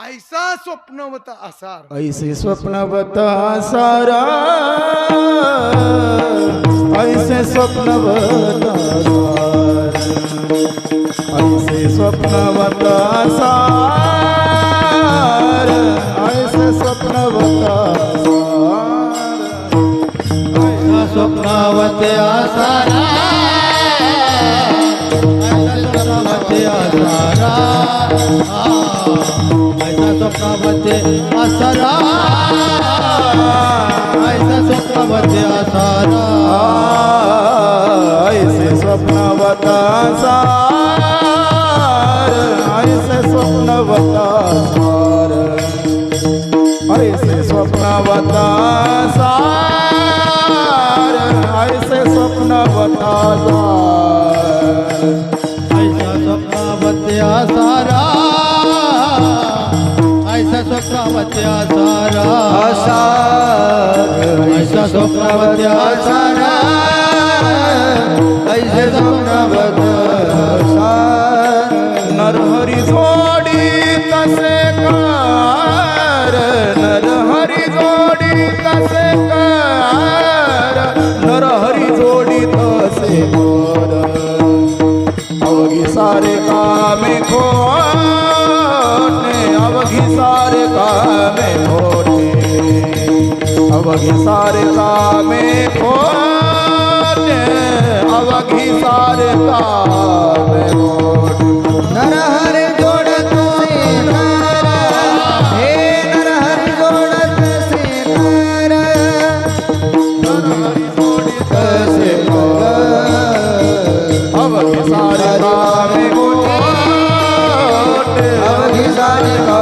ऐसा स्वप्नवत असार ऐसे स्वप्नवता सारा ऐसे स्वप्नवता ऐसे स्वप्नवता सार ऐसे स्वप्नवता स्वप्नावते आसारा। आसारा. ऐसा स्वप्नावते आसारा. ऐसे स्वप्नवता सार ऐसे स्वप्नवता सार ऐसे स्वप्नवता सार ऐसे स्वप्नवता सार ऐसा स्वप्नावते आसारा. ऐसा स्वप्नावते आसारा ऐसा स्वप्नावते कामे खोटे अवघी सारे कामे खोटे अवघी सारे कामे खोटे नरहरि जोड़त से नर हे नरहरि जोड़त से नर नरहरि जोडी तसे कर। अवघी सारे कामे खोटे अवघी सारी कामे